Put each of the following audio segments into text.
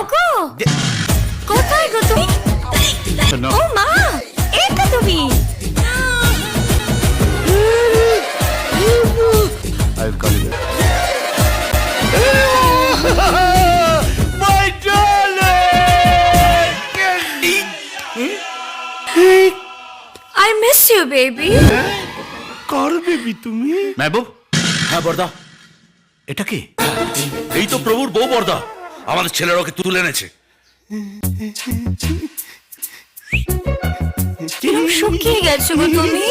ওগো কোথায় গো তুমি? ও মা এটা তুমি? You. My darling! I miss you baby কার বেবি তুমি? মেহবুব হ্যাঁ বর্দা। এটা কি? এই তো প্রভুর বউ বর্দা। আমাদের ছেলেরা ওকে তুলে এনেছে। শুকিয়ে গেছো গো তুমি?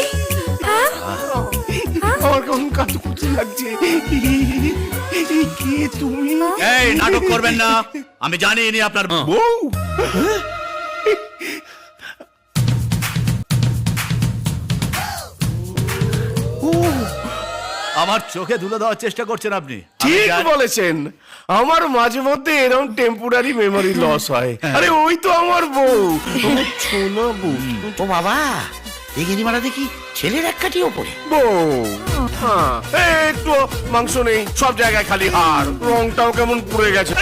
হ্যাঁ? আমার কেমন কাতু লাগছে। কে তুমি? এই নাটক করবেন না। আমি জানি ইনি আপনার বউ। আমার চোখে ধুলো দেওয়ার চেষ্টা করছেন আপনি। ঠিক বলেছেন। আমার মাঝে মধ্যে এরকম টেম্পোরারি মেমোরি লস হয়। আরে ওই তো আমার বউ। ছোনা বউ ও বাবা এই গেরিমারা দেখি ছেলের এক কাঠি ওপরে। বউ হ্যাঁ একটু মাংস নেই সব জায়গায় খালি হাড় রংটাও কেমন পুড়ে গেছে।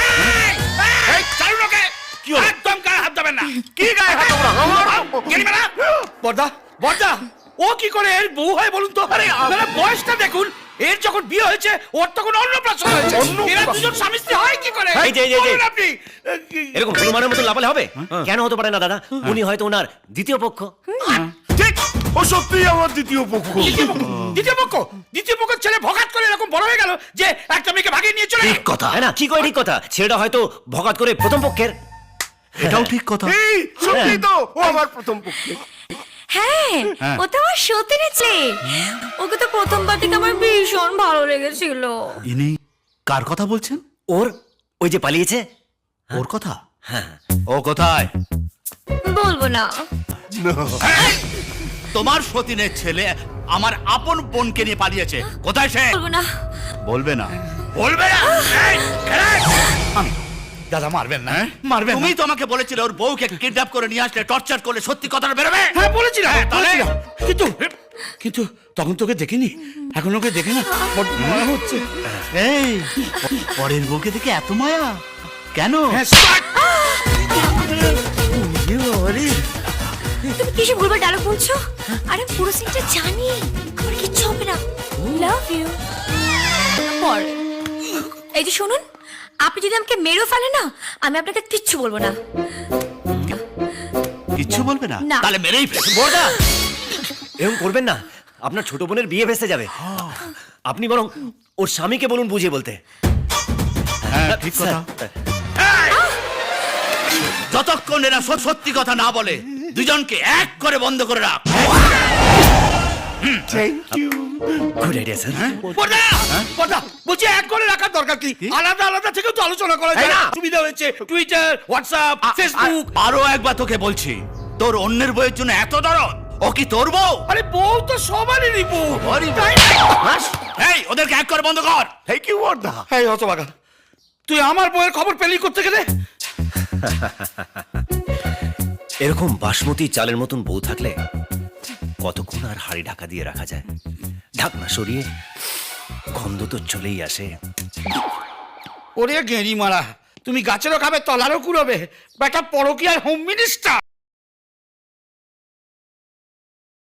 একদম গায়ে হাত দেবেন না। কি গায়ে হাত ওরা? আমার বর্দা বর্দা ও কি করে এর বউ হয় বলুন তো? আরে আপনারা বয়সটা দেখুন। এর যখন বিয়ে হয়েছে ওর তখন অন্নপ্রাশন হয়েছে? এরা দুজন স্বামী স্ত্রী হয় কি করে? এই যে, এই যে, এই যে। আপনি এরকম হনুমানের মতো লাফালে হবে? কেন হতে পারে না দাদা? উনি হয়তো ওনার দ্বিতীয় পক্ষ। ঠিক ও সত্যিই আমার দ্বিতীয় পক্ষ। দ্বিতীয় পক্ষ দ্বিতীয় পক্ষ ছেলে ভগাত করে এরকম বড় হয়ে গেল যে একটা মেয়েকে ভাগিয়ে নিয়ে চলে ঠিক কথা। হ্যাঁ না কি করে ঠিক কথা। ছেলেটা হয়তো ভগাত করে প্রথম পক্ষের। এটাও ঠিক কথা। এই সত্যি তো ও আমার প্রথম পক্ষ। হ্যাঁ ও তো আমার সত্যি ছেলে। ওকে তো প্রথমবার থেকে আমার ভীষণ ভালো লেগেছিল। ইনি কার কথা বলছেন? ওর ওই যে পালিয়েছে। ওর কথা? হ্যাঁ। ও কোথায়? বলব না। তোমার সতীনের ছেলে আমার আপন বোনকে নিয়ে পালিয়েছে। কোথায় সে? বলব না। বলবে না। বলবে না। দাদা মারবেন না। হ্যাঁ? মারবেন তুমি তো আমাকে বলেছিলে ওর বউকে কিডন্যাপ করে নিয়ে আসলে টর্চার করলে সত্যি কথাটা বেরোবে? হ্যাঁ বলেছিলাম হ্যাঁ, তাহলে? বলেছিলাম। কিন্তু কিন্তু তখন তোকে দেখিনি। এখন ওকে দেখে না মায়া হচ্ছে। এই পরের বউকে দেখে এত মায়া? কেন? হ্যাঁ! তুমি কিসে ভুলবার ডায়লগ বলছো? আরে পুরো সিনটা জানি। আমার কিচ্ছু হবে না। লাভ ইউ পর। এই যে শুনুন। আপনি যদি আমাকে মেরেও ফেলেন না আমি আপনাকে কিচ্ছু বলব না। কিচ্ছু বলবে না? না। তাহলে মেরেই ফেলব বড়দা এরকম করবেন না। আপনার ছোট বোনের বিয়ে ভেসে যাবে। আপনি বরং ওর স্বামীকে বলুন বুঝিয়ে বলতে। হ্যাঁ ঠিক কথা। স্যার, যতক্ষণ এরা সত- সত্যি কথা না বলে দুজনকে এক করে বন্ধ করে রাখ। Thank you good idea sir বড়দা বড়দা বলছি এক করে রাখার দরকার কি? আলাদা আলাদা থেকেও তো আলোচনা করা যায় না। সুবিধা হয়েছে টুইটার হোয়াটসআপ ফেসবুক আর- আরও একবার তোকে বলছি তোর অন্যের বইয়ের জন্য এত দরদ ও কি তোর বউ? আরে বউ তো সবারই বউ? এই ওদেরকে এক করে বন্ধ কর। থ্যাংক ইউ বর্দা এই হতবাগা তুই আমার বউয়ের খবর পেলি করতে গেলে এরকম বাসমতি চালের মতন বউ থাকলে কতক্ষণ আর হাড়ি ঢাকা দিয়ে রাখা যায়? ঢাকনা সরিয়ে গন্ধ তো চলেই আসে। ওরে গেঁড়ি মারা, তুমি গাছেরও খাবে, তলারও কুড়োবে। বেটা পরকিয়ার হোম মিনিস্টার